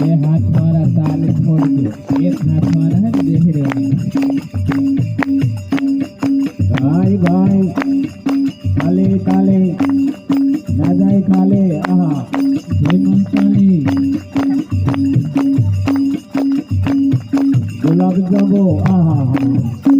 બે હાથ મારા તાલ છોડજો એક હાથ મારા હે બેહી રહેવાનું ભાઈ ભાઈ તાલે તાલે ના જાય ખાલે આહા જય મંચાલી ગુલાબ જાંબુ આહા વલને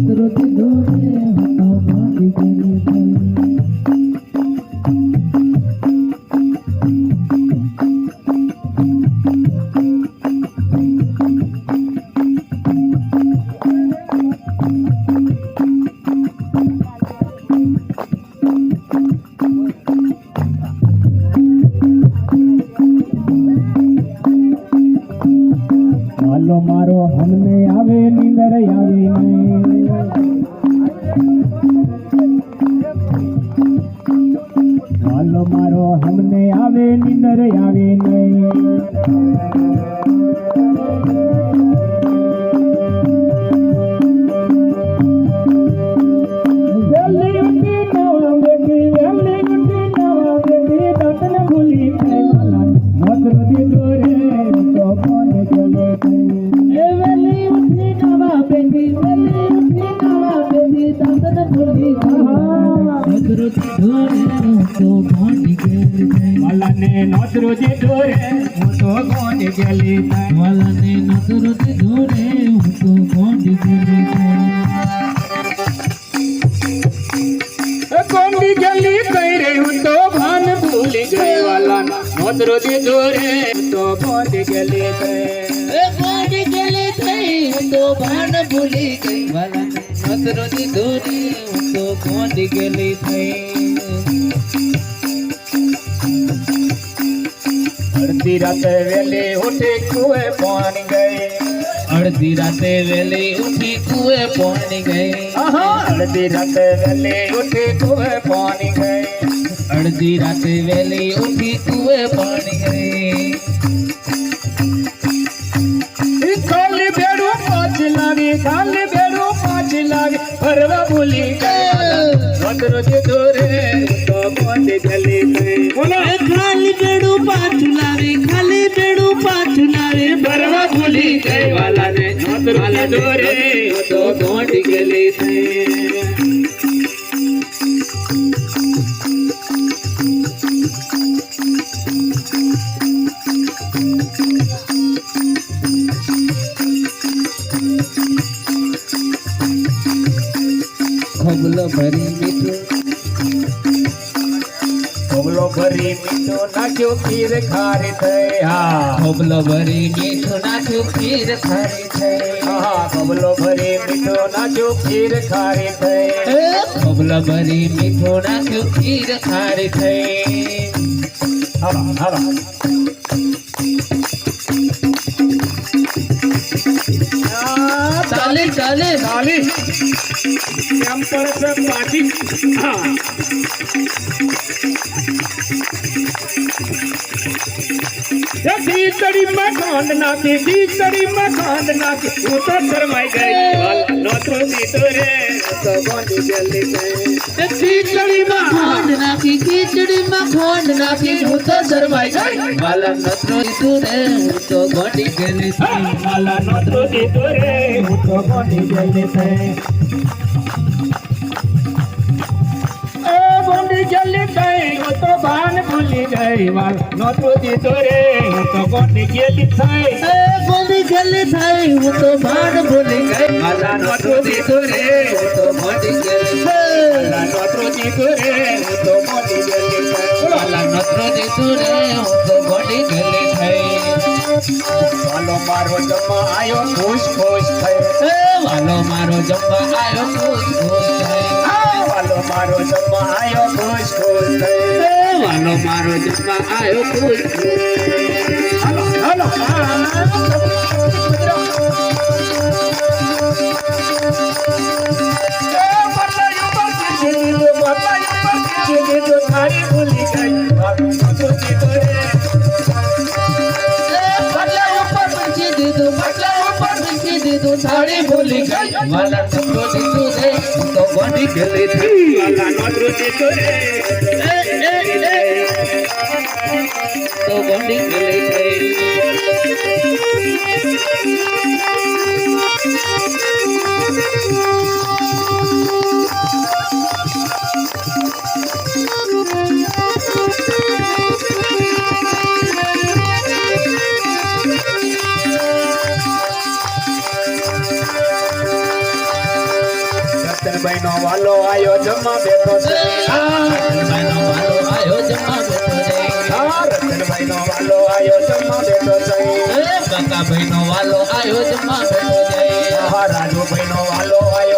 ¡Gracias! હાલો મારો હમને આવે નીંદર આવે હાલો મારો હમને આવે નીંદર આવે દોરે હું તો કોણ ગલી થાય વલને નતરુતિ દોરે હું તો ગોંડી ગેલી થઈ કોંડી ગલી કઈ રે હું તો ભાન ભૂલી ગઈ વાલા નોતરુજી દોરે તો કોણ ગલી ગઈ એ ગોંડી ગેલી થઈ હું તો ભાન ભૂલી ગઈ વલને નતરુતિ દોરે હું તો ગોંડી ગેલી થઈ અડધી રાતે વેલી ઉઠી કુએ પાણી ગઈ અડધી રાતે વેલી ઉઠી કુએ પહોંચી ગઈ આહા અડધી રાતે વેલી ઉઠી કુએ પાણી ગઈ અડધી રાતે વેલી ઉઠી કુએ પહોંચી ગઈ ઈ ખાલી બેડું પાંચ લાવી ખાલી બેડું પાંચ લાવી ફરવા ભૂલી ગઈ નોતરુજી દોરે તો કોણ ગલી દોરે તો ગોંડી ગેલી થઈ ખબલો ભરી મીઠું. કોબલો ભરી મીઠો નાખ્યો ખીર ખારી થઈ હા. ખબલો ભરી મીઠું નાખ્યું ખીર ખારી થઈ. હા કોબલો ભરી મીઠો નાખ્યો ખીર ખારી થઈ. કબલો ભરી મીઠો નાખ્યું ખીર ખારી થઈ. હવા હવા આ ચાલે ચાલે તાલી કેમ પડે છે એ ખીચડીમાં ખાંડ નાખી ખીચડીમાં ખાંડ નાખી. હું તો શરમાઈ ગઈ. નોતરો દીધો રે. તો ગોંડી ગયેલી ગઈ. એ ખીચડીમાં ખોંડ નાખી ખીચડીમાં ખોંડ નાખી હું તો શરમાઈ ગઈ વાલા નતરો દીધું રે હું તો ગોંડી ગયેલી હા, માલા નોતરો દીધો રે હું તો ગોંડી ગયેલી થઈ એ ગોંડી ગયેલી થઈ હું તો ભાન ભૂલી ગઈ વાલ નોતરો દીધો રે હું તો ગોંડી ગયેલી થઈ એ ગોંડી ગયેલી થઈ હું તો ભાન ભૂલી ગઈ વાલા નતરો દીધું રે દીધું રે હું થઈ વાલા નોતરો થઈ વાલો મારો જમવા આયો ખુશ ખુશ થઈ વાલો મારો જમવા આવ્યો ખુશ ખુશ થઈ વાલો મારો જમા આયો ખુશ ખુશ થઈ વાલો મારો જમવા આવ્યો ખુશ ખુશ હાલો મૂકી સાડી ભૂલી ગઈ. વાલા નોતરો દીધું રે તો બની ગયેલી થઈ. વાલા નોતરું દીધું રે એ એ એ. તો બની ગયેલી થઈ. રતનભાઈ નો વાલો આયો જમા બેઠો છે. રતનભાઈ નો વાલો આયો જમા બેઠો છે કાકાભાઈ નો વાલો આયો જમા બેઠો છે. રાજુભાઈ નો વાલો આયો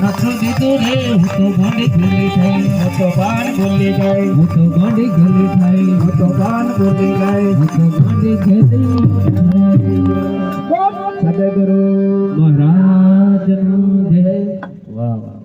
નથુ દીધું રે હું તો ગોંડી ગલી થઈ હું તો બાણ બોલી ગઈ હું તો ગોંડી ગલી થઈ હું તો બાણ બોલી ગઈ હું તો ગોંડી ગલી સદગુરુ મહારાજ જય વાહ વાહ